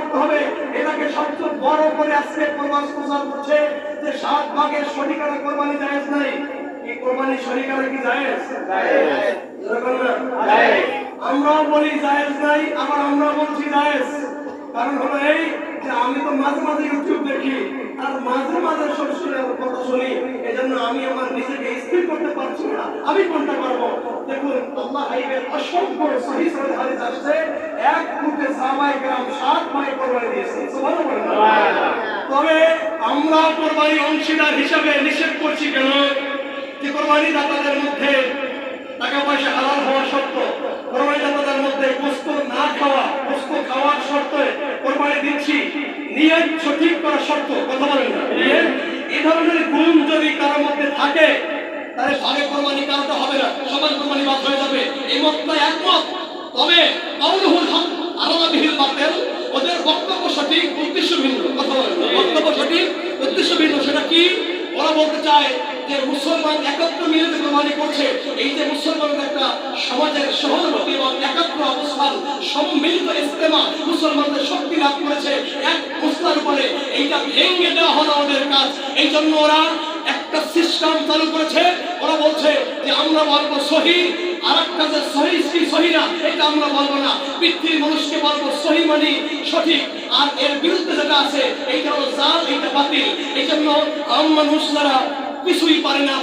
করতে হবে। এটাকে সবচেয়ে বড় করে আজকে কোরবান প্রচার করছে যে সাত ভাগের শরিকারে কোরবানি জায়েজ নাই। এই কোরবানি শরিকারে কি জায়েজ? আমরাও বলি জায়েজ নাই আবার আমরা বলছি জায়েজ। কারণ হলো এই যে আমি তো মাঝে মাঝে ইউটিউব দেখি আর মাঝে মাঝে শ্বশুরের কথা শুনি। এজন্য আমি আমার নিজেকে স্থির করতে পারছি না। আমি কোনটা পারব? দেখুন আল্লাহ হাইবের অসংখ্য সহি সহি হাদিস আসছে এক গ্রাম সাত ভাই কোরবানি দিয়েছে তবে আমরা কোরবানি অংশীদার হিসাবে নিষেধ করছি কেন? যে কোরবানি দাতাদের মধ্যে টাকা পয়সা হালাল হওয়া সত্য কোরবানি দাতাদের মধ্যে গোস্ত না খাওয়া গোস্ত খাওয়ার শর্তে কোরবানি দিচ্ছি নিয়ত সঠিক করা শর্ত কথা বলেন না। এই ধরনের গুণ যদি কারোর মধ্যে থাকে তাহলে ভাগে কোরবানি হবে না কোরবানি বাদ হয়ে যাবে। এই মতটা একমত। তবে হক আলাদা বিহিল বাতিল ওদের বক্তব্য সঠিক, উদ্দেশ্য ভিন্ন। বক্তব্য সঠিক, উদ্দেশ্য ভিন্ন। সেটা কি? ওরা বলতে চায় যে মুসলমান একত্র মিলে যে করছে, এই যে মুসলমানদের একটা সমাজের সহানুভূতি এবং একত্র অবস্থান, সম্মিলিত ইস্তেমা মুসলমানদের শক্তি লাভ করেছে, এক মুসলার উপরে এইটা ভেঙে দেওয়া হলো ওদের কাজ। এই জন্য ওরা একটা সিস্টেম চালু করেছে আমরা বলব সহি আর একটা যে সহি কি সহি না, এটা আমরা বলব না। পৃথিবীর মানুষকে বলব সহি মানে সঠিক। আর এর বিরুদ্ধে যেটা আছে, এইটা হলো জাল এইটা বাতিল। এই জন্য আম মানুষ যারা কিছুই পারে না